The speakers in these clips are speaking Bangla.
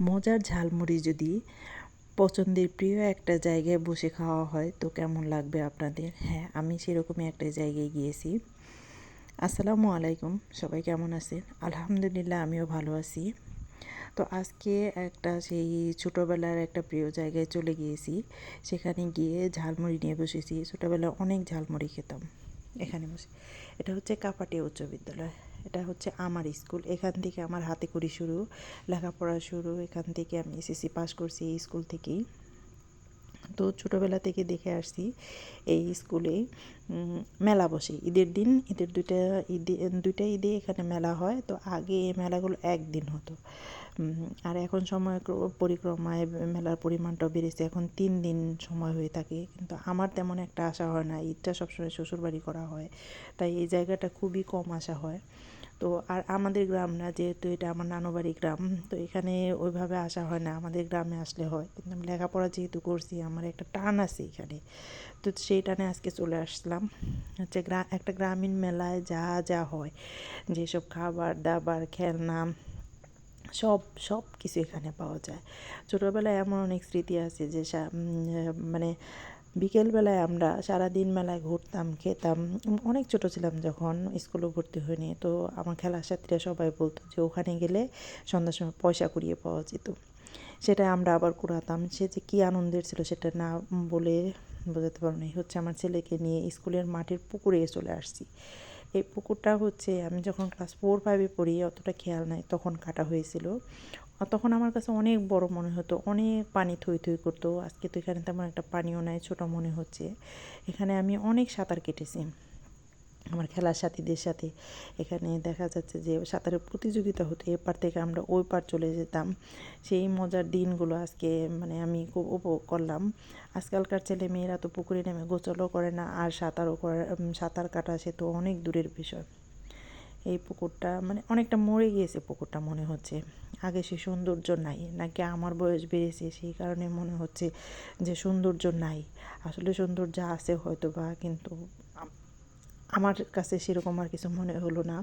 মজার ঝালমুড়ি যদি পছন্দের প্রিয় একটা জায়গায় বসে খাওয়া হয়, তো কেমন লাগবে আপনাদের? হ্যাঁ আমি সেরকমই একটা জায়গায় গিয়েছি। আসসালামু আলাইকুম, সবাই কেমন আছেন? আলহামদুলিল্লাহ, আমিও ভালো আছি। তো আজকে একটা সেই ছোটোবেলার একটা প্রিয় জায়গায় চলে গিয়েছি। সেখানে গিয়ে ঝালমুড়ি নিয়ে বসেছি। ছোটোবেলায় অনেক ঝালমুড়ি খেতাম। এখানে বসে। এটা হচ্ছে কাপাটিয়া উচ্চ বিদ্যালয়। এটা হচ্ছে আমার স্কুল। এখান থেকে আমার হাতে করি শুরু, লেখাপড়া শুরু। এখান থেকে আমি এসএসসি পাস করছি এই স্কুল থেকেই। তো ছোটোবেলা থেকে দেখে আসছি এই স্কুলে মেলা বসে। ঈদের দিন, ঈদের দুইটা ঈদে দুইটা ঈদে এখানে মেলা হয়। তো আগে এই মেলাগুলো একদিন হতো। আর এখন সময় পরিক্রমায় মেলার পরিমাণটাও বেড়েছে। এখন তিন দিন সময় হয়ে থাকে। কিন্তু আমার তেমন একটা আশা হয় না। ঈদটা সবসময় শ্বশুরবাড়ি করা হয়। তাই এই জায়গাটা খুবই কম আসা হয়। তো আর আমাদের গ্রাম না, যেহেতু এটা আমার নানুবাড়ি গ্রাম, তো এখানে ওইভাবে আসা হয় না, আমাদের গ্রামে আসলে হয়। কিন্তু আমি লেখাপড়া যেহেতু করছি, আমার একটা টান আছে এখানে। তো সেই টানে আজকে চলে আসলাম। হচ্ছে গ্রা, একটা গ্রামীণ মেলায় যা যা হয়, যেসব খাবার, দাবার, খেলনা, সব সব কিছু এখানে পাওয়া যায়। ছোটোবেলায় এমন অনেক স্মৃতি আছে যে মানে বিকেলবেলায় আমরা সারাদিন মেলায় ঘুরতাম, খেতাম। অনেক ছোট ছিলাম যখন স্কুলে ভর্তি হয়নি। তো আমার খেলার সাথীরা সবাই বলতো যে, ওখানে গেলে সন্ধ্যার সময় পয়সা কুড়িয়ে পাওয়া যেত। সেটা আমরা আবার কুড়াতাম। সে যে কী আনন্দের ছিল সেটা না বলে বোঝাতে পারব না হচ্ছে আমার ছেলেকে নিয়ে স্কুলের মাঠের পুকুরে চলে আসছি। এই পুকুরটা হচ্ছে, আমি যখন ক্লাস ফোর ফাইভে পড়ি, অতটা খেয়াল নাই, তখন কাটা হয়েছিল। তখন আমার কাছে অনেক বড় মনে হতো, অনেক পানি থই থই করতো। আজকে তো এখানে তেমন একটা পানিও নাই, ছোটো মনে হচ্ছে। এখানে আমি অনেক সাঁতার কেটেছি, আমার খেলার সাথীদের সাথে। এখানে দেখা যাচ্ছে যে সাঁতারের প্রতিযোগিতা হতো এপার থেকে আমরা ওই পার চলে যেতাম। সেই মজার দিনগুলো আজকে মানে আমি খুব উপভোগ করলাম। আজকালকার ছেলে মেয়েরা তো পুকুরে নেমে গোচলও করে না, আর সাঁতারও করে সাঁতার কাটা সে তো অনেক দূরের বিষয়। এই পুকুরটা মানে অনেকটা মরে গিয়েছে পুকুরটা মনে হচ্ছে। আগে সে সৌন্দর্য নাই, নাকি আমার বয়স বেড়েছে সেই কারণে মনে হচ্ছে যে সৌন্দর্য নাই। আসলে সৌন্দর্য আছে হয়তো বা কিন্তু আমার কাছে সেরকম আর কিছু মনে হলো না।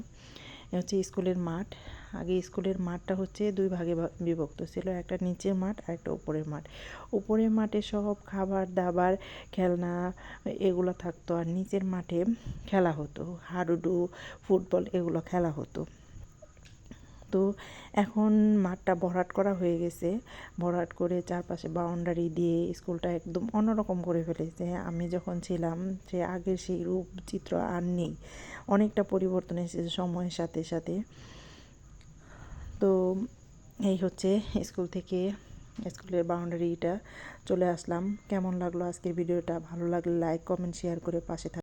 হচ্ছে স্কুলের মাঠ। আগে স্কুলের মাঠটা হচ্ছে দুই ভাগে বিভক্ত ছিল, একটা নিচের মাঠ আর একটা উপরের মাঠ। উপরের মাঠে সব খাবার, দাবার, খেলনা এগুলো থাকতো আর নিচের মাঠে খেলা হতো। হাডুডু, ফুটবল এগুলো খেলা হতো। তো এখন মাঠটা ভরাট করা হয়ে গেছে। ভরাট করে চারপাশে বাউন্ডারি দিয়ে স্কুলটা একদম অন্যরকম করে ফেলেছে। আমি যখন ছিলাম, সে আগের সেই রূপ চিত্র আর নেই। অনেকটা পরিবর্তন এসেছে সময়ের সাথে সাথে। তো এই হচ্ছে স্কুল থেকে স্কুলের বাউন্ডারিটা চলে আসলাম। কেমন লাগল আজকের ভিডিওটা? ভালো লাগলে লাইক, কমেন্ট, শেয়ার করে পাশে থাক